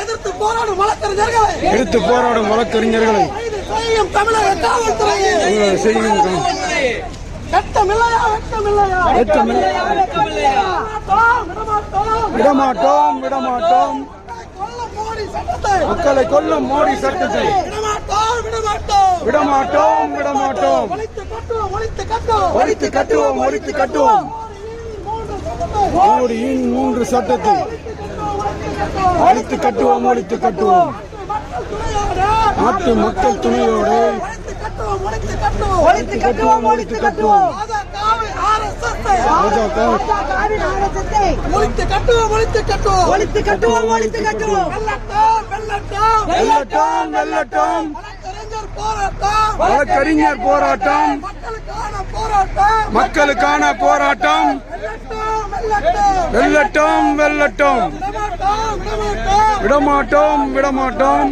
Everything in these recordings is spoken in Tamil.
எதிர்த்து போராடும் வழக்கறிஞர்களை. எடுத்து போராடும் வழக்கறிஞர்களை. கைது செய்யும் தமிழக காவல்துறையை. உங்களை செய்யும் வெட்டமில்லையா வெட்டமில்லையா? வெட்கமில்லையா? விடமாட்டோம், விடமாட்டோம் மக்களை கொல்லும் மோடி சட்டத்தை. விடமாட்டோம் விடமாட்டோம். ஒழித்து கட்டுவோம் ஒழித்து கட்டுவோம். மோடியின் மூன்று சட்டத்தை. ஒழித்து கட்டுவோம், ஒழித்து கட்டுவோம். நாட்டு மக்கள் துணையோடு ஒழித்து கட்டுவோம் ஒழித்து கட்டுவோம். ஒழித்து கட்டுவோம் ஒழித்து கட்டுவோம். ஒழித்து ஒழித்து வழக்கறிஞர் வழக்கறிஞர் போராட்டம். மக்களுக்கான போராட்டம். மக்களுக்கான போராட்டம். வெல்லட்டும் வெல்லட்டும். விடமாட்டோம் விடமாட்டோம். விடமாட்டோம்.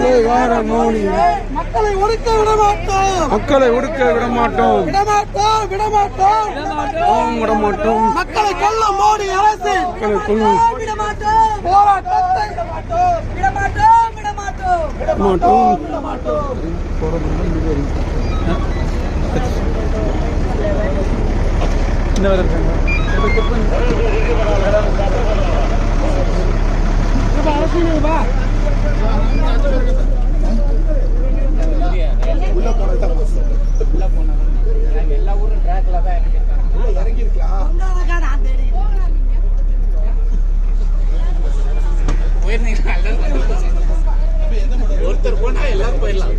விடமாட்டோம் மக்களை ஒடுக்க விடமாட்டோம். மக்களை ஒடுக்க விடமாட்டோம். விடமாட்டோம் விடமாட்டோம். விடமாட்டோம் விடமாட்டோம். மக்களை கொல்ல மோடி அரசு. மக்களை கொல்லும். விடமாட்டோம் போராட்டத்தை விடமாட்டோம். விடமாட்டோம் చిన్నవారు உள்ள போனதான் எல்லா ஊரும் ட்ராக்ல தான் ஒருத்தர் போனா எல்லாரும் போயிடலாம்.